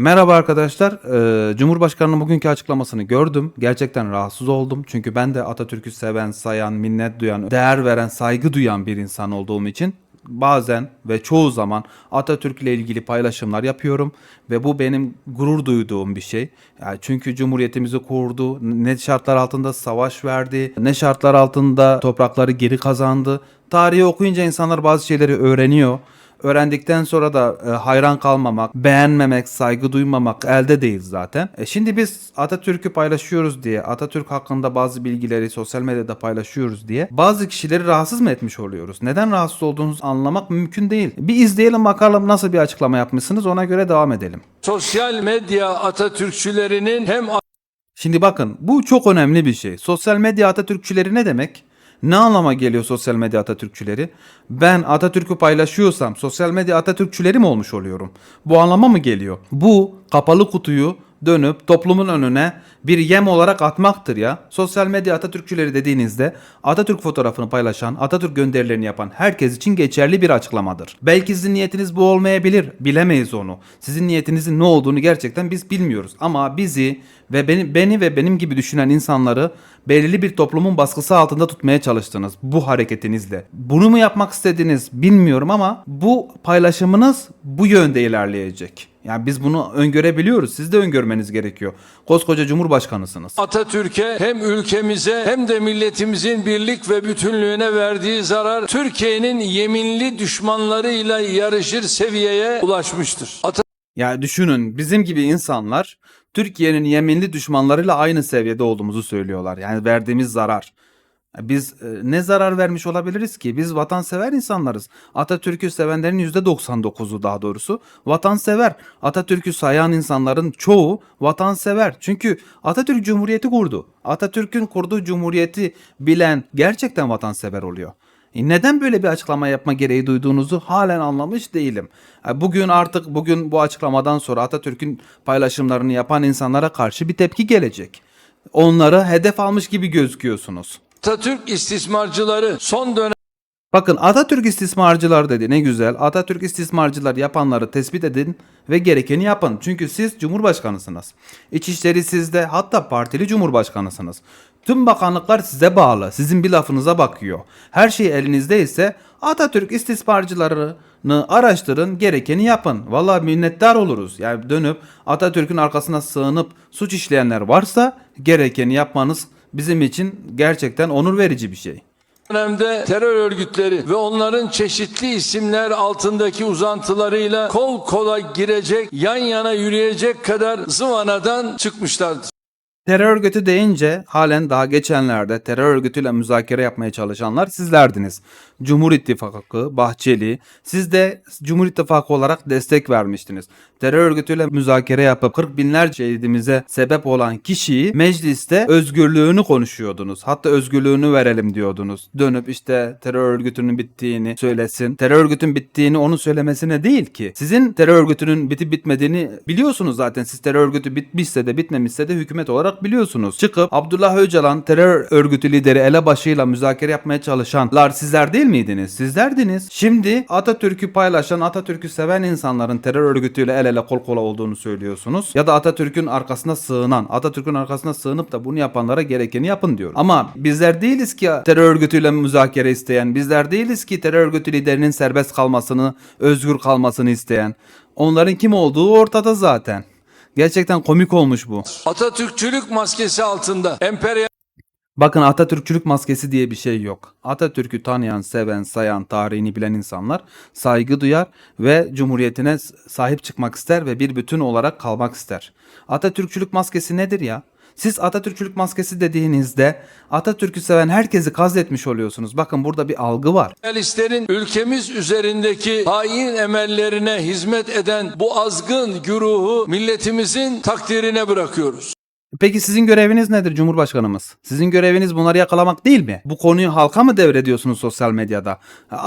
Merhaba arkadaşlar. Ee, Cumhurbaşkanı'nın bugünkü açıklamasını gördüm. Gerçekten rahatsız oldum. Çünkü ben de Atatürk'ü seven, sayan, minnet duyan, değer veren, saygı duyan bir insan olduğum için bazen ve çoğu zaman Atatürk ile ilgili paylaşımlar yapıyorum ve bu benim gurur duyduğum bir şey. Yani çünkü cumhuriyetimizi kurdu, ne şartlar altında savaş verdi, ne şartlar altında toprakları geri kazandı. Tarihi okuyunca insanlar bazı şeyleri öğreniyor. Öğrendikten sonra da e, hayran kalmamak, beğenmemek, saygı duymamak elde değil zaten. E, şimdi biz Atatürk'ü paylaşıyoruz diye, Atatürk hakkında bazı bilgileri sosyal medyada paylaşıyoruz diye bazı kişileri rahatsız mı etmiş oluyoruz? Neden rahatsız olduğunuzu anlamak mümkün değil. Bir izleyelim bakalım nasıl bir açıklama yapmışsınız ona göre devam edelim. Sosyal medya Atatürkçülerinin hem Şimdi bakın bu çok önemli bir şey. Sosyal medya Atatürkçüleri ne demek? Ne anlama geliyor sosyal medya Atatürkçüleri? Ben Atatürk'ü paylaşıyorsam sosyal medya Atatürkçüleri mi olmuş oluyorum? Bu anlama mı geliyor? Bu kapalı kutuyu dönüp toplumun önüne bir yem olarak atmaktır ya. Sosyal medya Atatürkçüleri dediğinizde Atatürk fotoğrafını paylaşan, Atatürk gönderilerini yapan herkes için geçerli bir açıklamadır. Belki sizin niyetiniz bu olmayabilir. Bilemeyiz onu. Sizin niyetinizin ne olduğunu gerçekten biz bilmiyoruz. Ama bizi ve beni, beni ve benim gibi düşünen insanları belirli bir toplumun baskısı altında tutmaya çalıştınız bu hareketinizle. Bunu mu yapmak istediniz bilmiyorum ama bu paylaşımınız bu yönde ilerleyecek. Yani biz bunu öngörebiliyoruz. Siz de öngörmeniz gerekiyor. Koskoca Cumhurbaşkanısınız. Atatürk'e hem ülkemize hem de milletimizin birlik ve bütünlüğüne verdiği zarar Türkiye'nin yeminli düşmanlarıyla yarışır seviyeye ulaşmıştır. Ya düşünün bizim gibi insanlar Türkiye'nin yeminli düşmanlarıyla aynı seviyede olduğumuzu söylüyorlar. Yani verdiğimiz zarar. Biz e, ne zarar vermiş olabiliriz ki? Biz vatansever insanlarız. Atatürk'ü sevenlerin %99'u daha doğrusu vatansever. Atatürk'ü sayan insanların çoğu vatansever. Çünkü Atatürk Cumhuriyeti kurdu. Atatürk'ün kurduğu cumhuriyeti bilen gerçekten vatansever oluyor. E Neden böyle bir açıklama yapma gereği duyduğunuzu halen anlamış değilim. E Bugün artık bugün bu açıklamadan sonra Atatürk'ün paylaşımlarını yapan insanlara karşı bir tepki gelecek. Onları hedef almış gibi gözüküyorsunuz. Atatürk istismarcıları son dönem Bakın Atatürk istismarcılar dedi ne güzel. Atatürk istismarcılar yapanları tespit edin ve gerekeni yapın. Çünkü siz cumhurbaşkanısınız. İçişleri sizde hatta partili cumhurbaşkanısınız. Tüm bakanlıklar size bağlı. Sizin bir lafınıza bakıyor. Her şey elinizde ise Atatürk istismarcılarını araştırın, gerekeni yapın. Vallahi minnettar oluruz. Yani dönüp Atatürk'ün arkasına sığınıp suç işleyenler varsa gerekeni yapmanız bizim için gerçekten onur verici bir şey. dönemde terör örgütleri ve onların çeşitli isimler altındaki uzantılarıyla kol kola girecek, yan yana yürüyecek kadar zıvanadan çıkmışlardır. Terör örgütü deyince halen daha geçenlerde terör örgütüyle müzakere yapmaya çalışanlar sizlerdiniz. Cumhur İttifakı, Bahçeli, siz de Cumhur İttifakı olarak destek vermiştiniz. Terör örgütüyle müzakere yapıp 40 binlerce şehidimize sebep olan kişiyi mecliste özgürlüğünü konuşuyordunuz. Hatta özgürlüğünü verelim diyordunuz. Dönüp işte terör örgütünün bittiğini söylesin. Terör örgütün bittiğini onun söylemesine değil ki. Sizin terör örgütünün bitip bitmediğini biliyorsunuz zaten. Siz terör örgütü bitmişse de bitmemişse de hükümet olarak biliyorsunuz. Çıkıp Abdullah Öcalan terör örgütü lideri elebaşıyla müzakere yapmaya çalışanlar sizler değil miydiniz? Sizlerdiniz. Şimdi Atatürk'ü paylaşan, Atatürk'ü seven insanların terör örgütüyle el ele kol kola olduğunu söylüyorsunuz. Ya da Atatürk'ün arkasına sığınan, Atatürk'ün arkasına sığınıp da bunu yapanlara gerekeni yapın diyor. Ama bizler değiliz ki terör örgütüyle müzakere isteyen, bizler değiliz ki terör örgütü liderinin serbest kalmasını, özgür kalmasını isteyen. Onların kim olduğu ortada zaten. Gerçekten komik olmuş bu. Atatürkçülük maskesi altında emperyal Bakın Atatürkçülük maskesi diye bir şey yok. Atatürk'ü tanıyan, seven, sayan, tarihini bilen insanlar saygı duyar ve cumhuriyetine sahip çıkmak ister ve bir bütün olarak kalmak ister. Atatürkçülük maskesi nedir ya? Siz Atatürkçülük maskesi dediğinizde Atatürk'ü seven herkesi kastetmiş oluyorsunuz. Bakın burada bir algı var. Realistlerin ülkemiz üzerindeki hain emellerine hizmet eden bu azgın güruhu milletimizin takdirine bırakıyoruz. Peki sizin göreviniz nedir Cumhurbaşkanımız? Sizin göreviniz bunları yakalamak değil mi? Bu konuyu halka mı devrediyorsunuz sosyal medyada?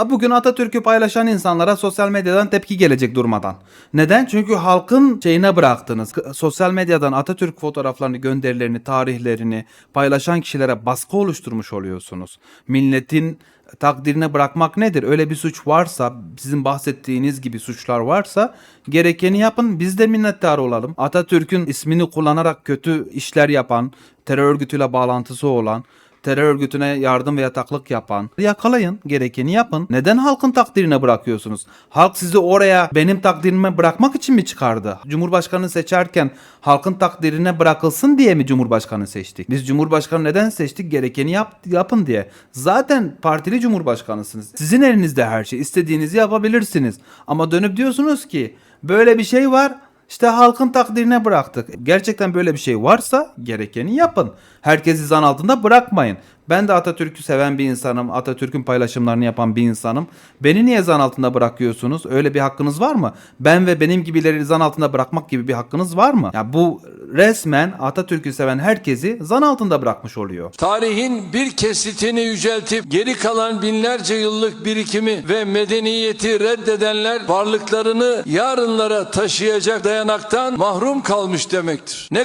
Bugün Atatürk'ü paylaşan insanlara sosyal medyadan tepki gelecek durmadan. Neden? Çünkü halkın şeyine bıraktınız. Sosyal medyadan Atatürk fotoğraflarını, gönderilerini, tarihlerini paylaşan kişilere baskı oluşturmuş oluyorsunuz. Milletin takdirine bırakmak nedir? Öyle bir suç varsa, sizin bahsettiğiniz gibi suçlar varsa gerekeni yapın. Biz de minnettar olalım. Atatürk'ün ismini kullanarak kötü işler yapan, terör örgütüyle bağlantısı olan, terör örgütüne yardım ve yataklık yapan yakalayın, gerekeni yapın. Neden halkın takdirine bırakıyorsunuz? Halk sizi oraya benim takdirime bırakmak için mi çıkardı? Cumhurbaşkanı seçerken halkın takdirine bırakılsın diye mi Cumhurbaşkanı seçtik? Biz Cumhurbaşkanı neden seçtik? Gerekeni yap, yapın diye. Zaten partili Cumhurbaşkanısınız. Sizin elinizde her şey. İstediğinizi yapabilirsiniz. Ama dönüp diyorsunuz ki böyle bir şey var. İşte halkın takdirine bıraktık. Gerçekten böyle bir şey varsa gerekeni yapın. Herkesi zan altında bırakmayın. Ben de Atatürk'ü seven bir insanım. Atatürk'ün paylaşımlarını yapan bir insanım. Beni niye zan altında bırakıyorsunuz? Öyle bir hakkınız var mı? Ben ve benim gibileri zan altında bırakmak gibi bir hakkınız var mı? Ya bu resmen Atatürk'ü seven herkesi zan altında bırakmış oluyor. Tarihin bir kesitini yüceltip geri kalan binlerce yıllık birikimi ve medeniyeti reddedenler varlıklarını yarınlara taşıyacak dayanaktan mahrum kalmış demektir. Ne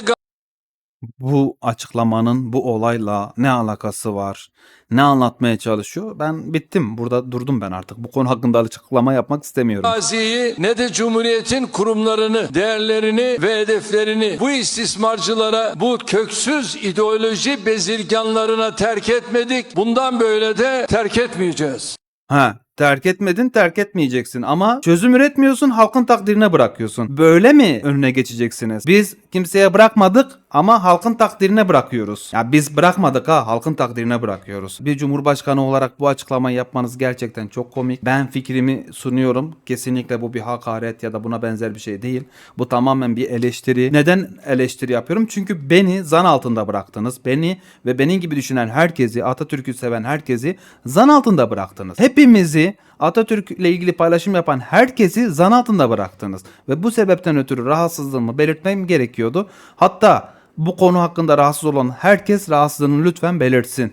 Bu açıklamanın bu olayla ne alakası var? Ne anlatmaya çalışıyor? Ben bittim. Burada durdum ben artık. Bu konu hakkında açıklama yapmak istemiyorum. Gazi'yi ne de Cumhuriyet'in kurumlarını, değerlerini ve hedeflerini bu istismarcılara, bu köksüz ideoloji bezirganlarına terk etmedik. Bundan böyle de terk etmeyeceğiz. Ha, terk etmedin, terk etmeyeceksin ama çözüm üretmiyorsun, halkın takdirine bırakıyorsun. Böyle mi önüne geçeceksiniz? Biz kimseye bırakmadık ama halkın takdirine bırakıyoruz. Ya biz bırakmadık ha, halkın takdirine bırakıyoruz. Bir cumhurbaşkanı olarak bu açıklamayı yapmanız gerçekten çok komik. Ben fikrimi sunuyorum. Kesinlikle bu bir hakaret ya da buna benzer bir şey değil. Bu tamamen bir eleştiri. Neden eleştiri yapıyorum? Çünkü beni zan altında bıraktınız. Beni ve benim gibi düşünen herkesi, Atatürk'ü seven herkesi zan altında bıraktınız. Hepimizi Atatürk ile ilgili paylaşım yapan herkesi zan altında bıraktınız. Ve bu sebepten ötürü rahatsızlığımı belirtmem gerekiyordu. Hatta bu konu hakkında rahatsız olan herkes rahatsızlığını lütfen belirtsin.